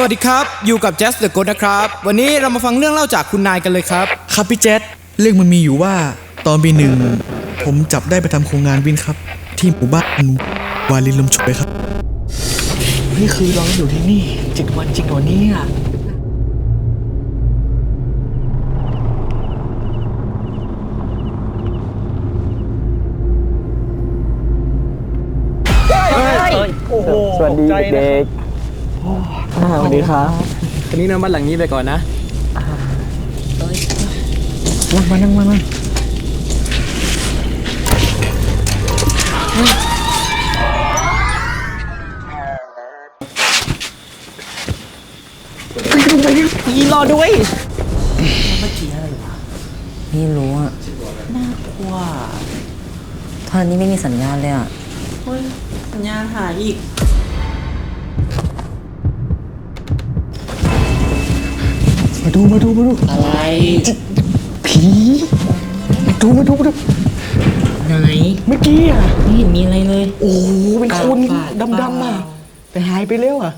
สวัสดีครับ อยู่กับ Just the g o d นะครับ วันนี้เรามาฟังเรื่องเล่าจากคุณนายกันเลยครับ ครับพี่แจ๊ดเรื่องมันมีอยู่ว่าตอนปีหนึ่ง ผมจับได้ไปทำโครงงานวินครับ ที่หมู่บ้านวาลินลมช่วยครับ นี่คือเราอยู่ที่นี่เจ็ดวันจริงเหรอเนี่ยสวัสดีเด็ก สวัสดีครับทีนี้นำบ้านหลังนี้ไปก่อนนะนั่งมานั่งมานั่งยีรอด้วยไม่รู้อะว้าตอนนี้ไม่มีสัญญาณเลยอะสัญญาณหายอีก มาดูมาดูมาดูอะไรผีมาดูมาดูมาดูไหนเมื่อกี้อะไม่เห็นมีอะไรเลย โอ้โหเป็นคนปาดดำๆอะแต่หายไปแล้วอะ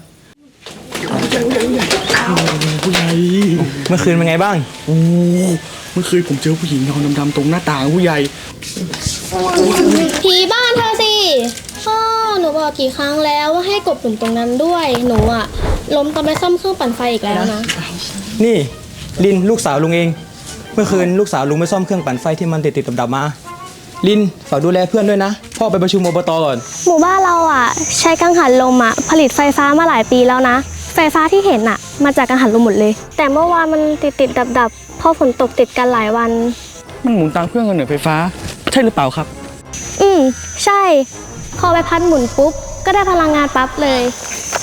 ผู้ใหญ่ผู้ใหญ่ผู้ใหญ่ผู้ใหญ่เมื่อคืนเป็นไงบ้าง โอ้เมื่อคืนผมเจอผู้หญิงนอนดำๆตรงหน้าต่างผู้ใหญ่ผีบ้านเธอสิพ่อหนูบอกกี่ครั้งแล้วว่าให้กบหลุมตรงนั้นด้วย หนูอะล้มตอนไปซ่อมเครื่องปั่นไฟอีกแล้วนะ นี่ลินลูกสาวลุงเอง เมื่อคืนลูกสาวลุงไปซ่อมเครื่องปั่นไฟที่มันติดติดดับๆมา ลินฝากดูแลเพื่อนด้วยนะ พ่อไปประชุมอบตก่อน หมู่บ้านเราอะใช้กังหันลมอะผลิตไฟฟ้ามาหลายปีแล้วนะ ไฟฟ้าที่เห็นอะมาจากกังหันลมหมดเลย แต่เมื่อวานมันติดติดดับดับๆเพราะฝนตกติดกันหลายวัน มันหมุนตามเครื่องกำเนิดไฟฟ้า ใช่หรือเปล่าครับ อืมใช่ พอใบพัดหมุนปุ๊บก็ได้พลังงานปั๊บเลย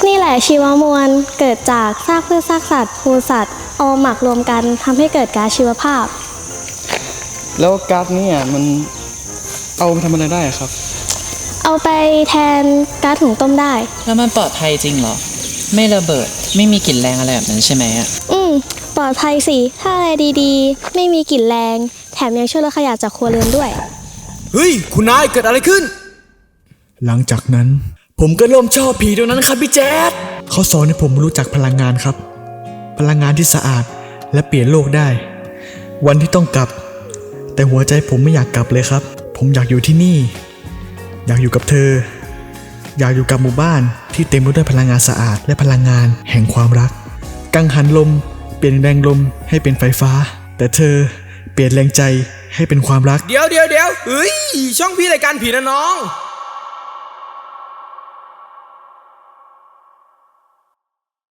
นี่แหละชีวมวลเกิดจากซากพืชซากสัตว์มูลสัตว์เอามาหมักรวมกันทำให้เกิดก๊าซชีวภาพ แล้วก๊าซเนี่ยมันเอาไปทำอะไรได้อะครับ เอาไปแทนก๊าซถุงต้มได้ แล้วมันปลอดภัยจริงเหรอ ไม่ระเบิดไม่มีกลิ่นแรงอะไรแบบนั้นใช่ไหมอะอืมปลอดภัยสิถ้าอะไรดีๆ ไม่มีกลิ่นแรง แถมยังช่วยลดขยะจากครัวเรือนด้วย เฮ้ย คุณนายเกิดอะไรขึ้น หลังจากนั้น ผมก็เริ่มชอบผีตัวนั้นครับพี่แจ๊ดเขาสอนให้ผมรู้จักพลังงานครับ พลังงานที่สะอาดและเปลี่ยนโลกได้ วันที่ต้องกลับ แต่หัวใจผมไม่อยากกลับเลยครับ ผมอยากอยู่ที่นี่ อยากอยู่กับเธอ อยากอยู่กับหมู่บ้านที่เต็มไปด้วยพลังงานสะอาด และพลังงานแห่งความรัก กังหันลม เปลี่ยนแรงลมให้เป็นไฟฟ้า แต่เธอเปลี่ยนแรงใจให้เป็นความรัก เดี๋ยวเดี๋ยวเดี๋ยวเฮ้ย ช่องพี่รายการผีนะน้อง